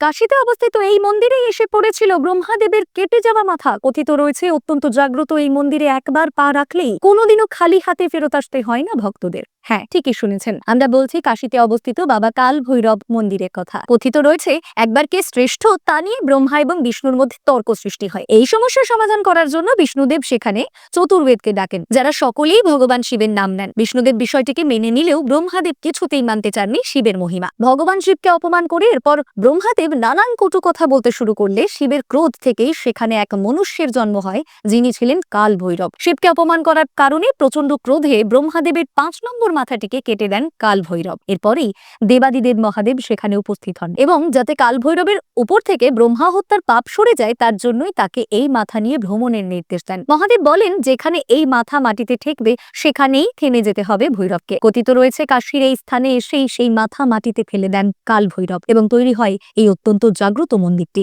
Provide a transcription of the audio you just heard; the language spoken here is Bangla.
কাশীতে অবস্থিত এই মন্দিরেই এসে পড়েছিল ব্রহ্মাদেবের কেটে যাওয়া মাথা। কথিত রয়েছে, অত্যন্ত জাগ্রত এই মন্দিরে একবার পা রাখলেই কোনোদিনও খালি হাতে ফেরত আসতে হয় না ভক্তদের। হ্যাঁ ঠিকই শুনেছেন। আমরা বলছি কাশীতে অবস্থিত বাবা কাল ভৈরব মন্দিরের কথা। কথিত রয়েছে, একবার কে শ্রেষ্ঠ তা নিয়ে ব্রহ্মা এবং বিষ্ণুর মধ্যে তর্ক সৃষ্টি হয়। এই সমস্যার সমাধান করার জন্য বিষ্ণুদেব সেখানে চতুর্বেদকে ডাকেন, যারা সকলেই ভগবান শিবের নাম নেন। বিষ্ণুদেব বিষয়টিকে মেনে নিলেও ব্রহ্মাদেব কিছুতেই মানতে চাননি শিবের মহিমা। ভগবান শিবকে অপমান করে এরপর ব্রহ্মাদেব নানান কটু কথা বলতে শুরু করলে শিবের ক্রোধ থেকেই সেখানে এক মনুষ্যের জন্ম হয়, যিনি ছিলেন কাল ভৈরব শিবকে অপমান করার কারণে প্রচণ্ড ক্রোধে ব্রহ্মাদেবের পাঁচ নম্বর মাথাটিকে কেটে দেন কাল ভৈরব এরপরেই দেবাদিদেব মহাদেব সেখানে উপস্থিত হন এবং যাতে কাল ভৈরবের উপর থেকে ব্রহ্মা হত্যার পাপ সরে যায়, তার জন্যই তাকে এই মাথা নিয়ে ভ্রমণের নির্দেশ দেন। মহাদেব বলেন, যেখানে এই মাথা মাটিতে ঠেকবে, সেখানেই থেমে যেতে হবে ভৈরবকে। কথিত রয়েছে, কাশীর এই স্থানে এসেই সেই মাথা মাটিতে ফেলে দেন কাল ভৈরব এবং তৈরি হয় এই অত্যন্ত জাগ্রত মন্দিরটি।